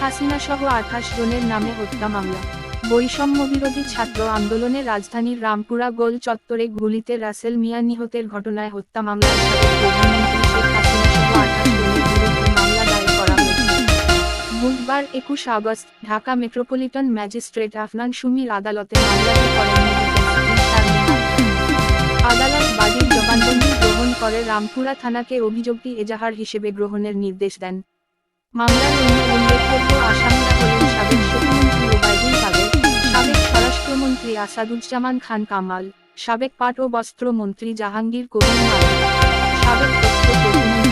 হাসিনা সহ আঠাশ জনের নামে হত্যা মামলা। বৈষম্য বিরোধী ছাত্র আন্দোলনে রাজধানীর রামপুরা গোল চত্বরে গুলিতে রাসেল মিয়া নিহতের ঘটনায় হত্যা মামলা বুধবার একুশ August Dhaka metropolitan magistrate Afnan সুমির আদালতে। আদালত। বাদীর জবানবন্দি গ্রহণ করে রামপুরা থানাকে অভিযোগটি এজাহার হিসেবে গ্রহণের নির্দেশ দেন। মামলার উল্লেখযোগ্য আসাদুজ্জামান খান কামাল, সাবেক পাট ও বস্ত্র মন্ত্রী জাহাঙ্গীর কবির সাবেক তথ্য প্রতিমন্ত্রী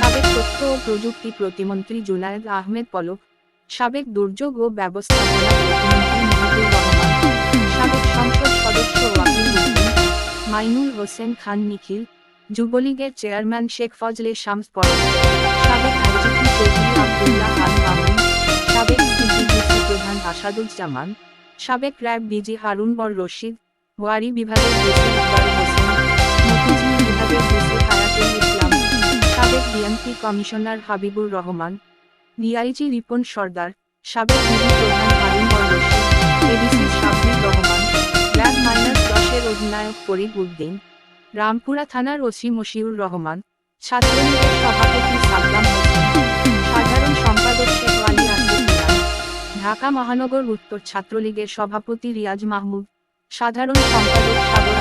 সাবেক তথ্য ও প্রযুক্তি প্রতিমন্ত্রী জুনায়েদ আহমেদ পলক, সাবেক দুর্যোগ ও ব্যবস্থাপনা সাবেক সংসদ সদস্য মাইনুল হোসেন খান নিখিল, যুবলীগের চেয়ারম্যান শেখ ফজলে শামস পরশ আসাদুজ্জামান, সাবেক র্যাব ডিজি হারুন বর রশিদ, ওয়ারি বিভাগের সাবেক BNP commissioner Habibur Rahman, DIG Ripon Sardar, সাবেক অধিনায়ক ফরিদ উদ্দিন, রামপুরা থানার ওসি মশিউর রহমান, ছাত্রলীগের সভাপতি সাদ্দাম হোসেন ঢাকা মহানগর উত্তর ছাত্রলীগের সভাপতি রিয়াজ মাহমুদ, সাধারণ সম্পাদক সাগর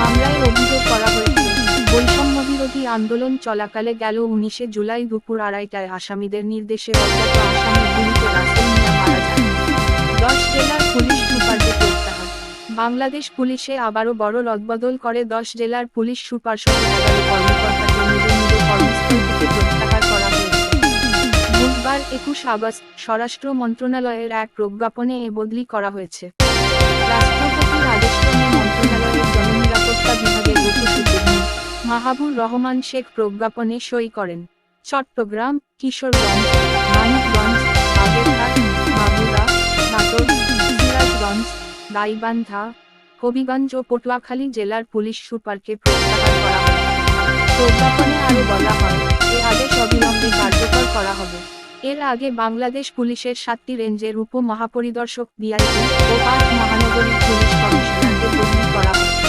মামলায় অভিযোগ করা হয়েছে, বৈষম্য বিরোধী আন্দোলন চলাকালে গেল উনিশে জুলাই দুপুর আড়াইটায় আসামিদের নির্দেশে দশ জেলার পুলিশ বাংলাদেশ পুলিশে আবারও বড় রদবদল করে দশ জেলার পুলিশ সুপার নিজ কর্মস্থল থেকে প্রত্যাহার বুধবার একুশ আগস্ট স্বরাষ্ট্র মন্ত্রণালয়ের এক প্রজ্ঞাপনে এ বদলি করা হয়েছে। মাহাবুর রহমান শেখ প্রজ্ঞাপনে সই করেন। চট্টগ্রাম, কিশোরগঞ্জ মানিকগঞ্জ সিরাজগঞ্জ, গাইবান্ধা, হবিগঞ্জ ও পটুয়াখালী জেলার পুলিশ সুপারকে প্রত্যাহার করা হয়। প্রজ্ঞাপনে আরও বলা হয়, এ আদেশ অবিলম্বে কার্যকর এর আগে বাংলাদেশ পুলিশের সাতটি রেঞ্জের উপ মহাপরিদর্শক ডিআইজি ও পাঁচ মহানগরী পুলিশ কমিশনারকে বদলি করা হয়।